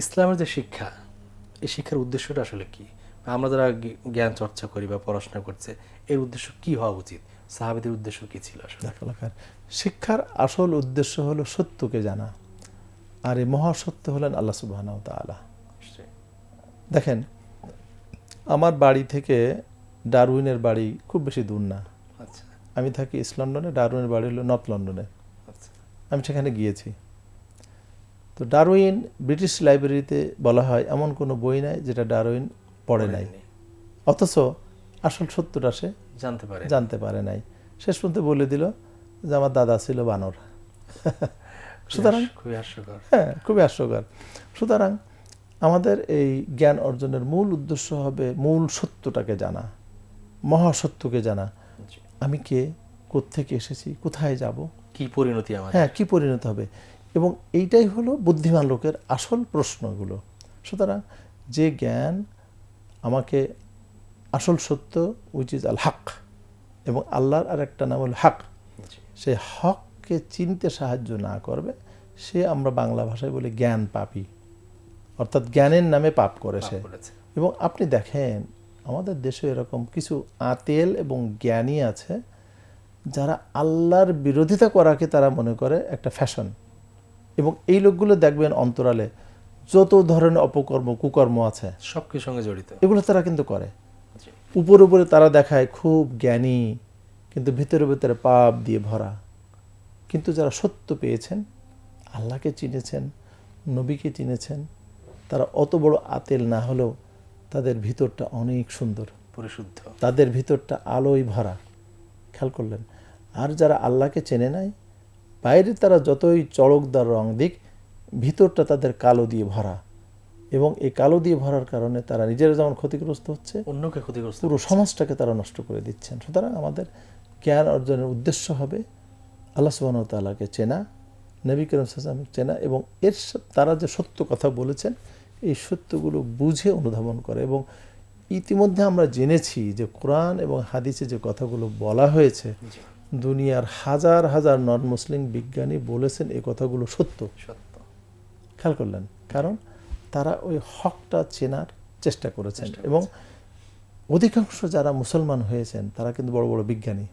ইসলামের যে শিক্ষা এই শিক্ষার উদ্দেশ্যটা আসলে কি? আমরা যারা জ্ঞান চর্চা করি বা পড়াশোনা করছে এর উদ্দেশ্য কি হওয়া উচিত? সাহাবিদের উদ্দেশ্য কি ছিল আসলে? শিক্ষার আসল উদ্দেশ্য হলো সত্যকে জানা। আর এই মহাসত্য হলেন আল্লাহ সুবাহ তালা দেখেন আমার বাড়ি থেকে ডারউইনের বাড়ি খুব বেশি দূর না। আচ্ছা। আমি থাকি ইস্ট লন্ডনে ডারউইনের বাড়ি হলো নর্থ লন্ডনে। আচ্ছা। আমি সেখানে গিয়েছি। তো ডারউইন ব্রিটিশ লাইব্রেরিতে বলা হয় এমন কোনো বই নাই যেটা ডারউইন পড়ে নাই। অথচ আসল সত্যটা সে জানতে পারে। জানতে পারে নাই। শেষ পর্যন্ত বলে দিল যে আমার দাদা ছিল বানর। সুতরাং খুবই হাস্যকর। হ্যাঁ খুবই হাস্যকর। সুতরাং আমাদের এই জ্ঞান অর্জনের মূল উদ্দেশ্য হবে মূল সত্যটাকে জানা মহাসত্যকে জানা। আমি কে? কোত্থেকে এসেছি? কোথায় যাব? কি পরিণতি আমার হ্যাঁ কি পরিণত হবে? এবং এইটাই হলো বুদ্ধিমান লোকের আসল প্রশ্নগুলো সুতরাং যে জ্ঞান আমাকে আসল সত্য উইচ ইজ আল হক এবং আল্লাহর আর একটা নাম হল হক। সে হককে চিনতে সাহায্য না করবে সে আমরা বাংলা ভাষায় বলি জ্ঞান পাপি অর্থাৎ জ্ঞানের নামে পাপ করে সে পাপ করেছে। এবং আপনি দেখেন আমাদের দেশে এরকম কিছু আতেল এবং জ্ঞানী আছে যারা আল্লাহর বিরোধিতা করাকে তারা মনে করে একটা ফ্যাশন এবং এই লোকগুলো দেখবেন অন্তরালে যত ধরনের অপকর্ম কুকর্ম আছে সবকিছুর সঙ্গে জড়িত। এগুলো তারা কিন্তু করে। উপরে উপরে তারা দেখায় খুব জ্ঞানী কিন্তু ভিতরে ভিতরে পাপ দিয়ে ভরা। কিন্তু যারা সত্য পেয়েছেন আল্লাহকে চিনেছেন নবীকে চিনেছেন তারা অত বড় আতেল না হলেও তাদের ভিতরটা অনেক সুন্দর। পরিশুদ্ধ। তাদের ভিতরটা আলোয় ভরা। খেয়াল করলেন। আর যারা আল্লাহকে চেনে নাই বাইরে তারা যতই চড়কদার রং দিক ভিতরটা তাদের কালো দিয়ে ভরা এবং এই কালো দিয়ে ভরার কারণে তারা নিজেরা যেমন ক্ষতিগ্রস্ত হচ্ছে অন্যকে ক্ষতিগ্রস্ত পুরো সমাজটাকে তারা নষ্ট করে দিচ্ছেন সুতরাং আমাদের জ্ঞান অর্জনের উদ্দেশ্য হবে আল্লাহ সুবাহ তাল্লাহকে চেনা নবী করিম সাল্লামকে চেনা এবং এর তারা যে সত্য কথা বলেছেন এই সত্যগুলো বুঝে অনুধাবন করে এবং ইতিমধ্যে আমরা জেনেছি যে কোরআন এবং হাদিসে যে কথাগুলো বলা হয়েছে। দুনিয়ার হাজার হাজার নন মুসলিম বিজ্ঞানী বলেছেন এই কথাগুলো সত্য। সত্য। খেয়াল করলেন কারণ তারা ওই হকটা চেনার চেষ্টা করেছেন এবং অধিকাংশ যারা মুসলমান হয়েছেন তারা কিন্তু বড় বড় বিজ্ঞানী।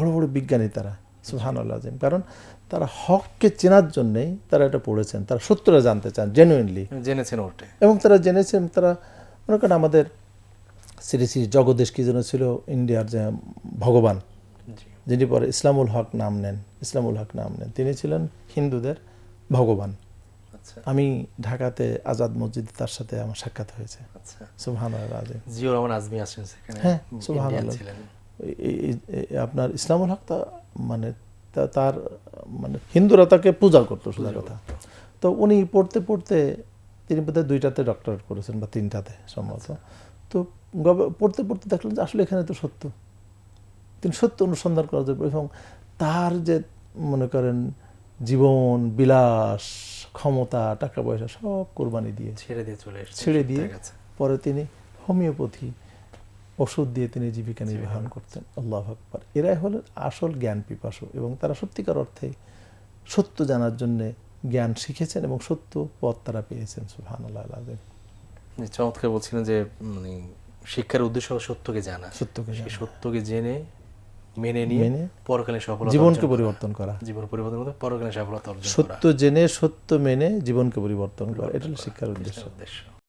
বড় বড় বিজ্ঞানী তারা সুহান আল্লাহ কারণ তারা হককে চেনার জন্যেই তারা এটা পড়েছেন তারা সত্যটা জানতে চান জেনুইনলি জেনেছেন ওটে। এবং তারা জেনেছেন তারা মনে করেন আমাদের শ্রী শ্রী জগদেশ কি যেন ছিল ইন্ডিয়ার যে ভগবান যিনি পরে ইসলামুল হক নাম নেন ইসলামুল হক নাম নেন তিনি ছিলেন হিন্দুদের ভগবান। আচ্ছা। আমি ঢাকাতে আজাদ মসজিদে তার সাথে আমার সাক্ষাৎ হয়েছে। আচ্ছা। সুবহান জিও রহমান আজমি আসছেন সেখানে। হ্যাঁ, আপনার ইসলামুল হক তা মানে তার মানে হিন্দুরা তাকে পূজা করতো সোজা কথা। তো উনি পড়তে পড়তে তিনি বোধহয় দুইটাতে ডক্টরেট করেছেন বা তিনটাতে সম্ভবত। তো পড়তে পড়তে দেখলেন যে আসলে এখানে তো সত্য। তিনি সত্য অনুসন্ধান করার জন্য এবং তার যে মনে করেন জীবন বিলাস ক্ষমতা টাকা পয়সা সব কোরবানি দিয়ে ছেড়ে দিয়ে চলে ছেড়ে দিয়ে পরে তিনি হোমিওপ্যাথি ওষুধ দিয়ে তিনি জীবিকা নির্বাহন করতেন। আল্লাহ আকবর। এরাই হলেন আসল জ্ঞান পিপাসু এবং তারা সত্যিকার অর্থে সত্য জানার জন্য জ্ঞান শিখেছেন এবং সত্য পথ তারা পেয়েছেন সুহান আল্লাহ চমৎকার বলছিলেন যে মানে শিক্ষার উদ্দেশ্য হলো সত্যকে জানা। সত্যকে সত্যকে জেনে মেনে নিয়ে পরকালে সফলতা জীবনকে। পরিবর্তন করা। জীবন পরিবর্তন করতে পরকালে সফলতা অর্জন সত্য জেনে সত্য মেনে জীবনকে পরিবর্তন করা। এটা হলো শিক্ষার উদ্দেশ্য। উদ্দেশ্য।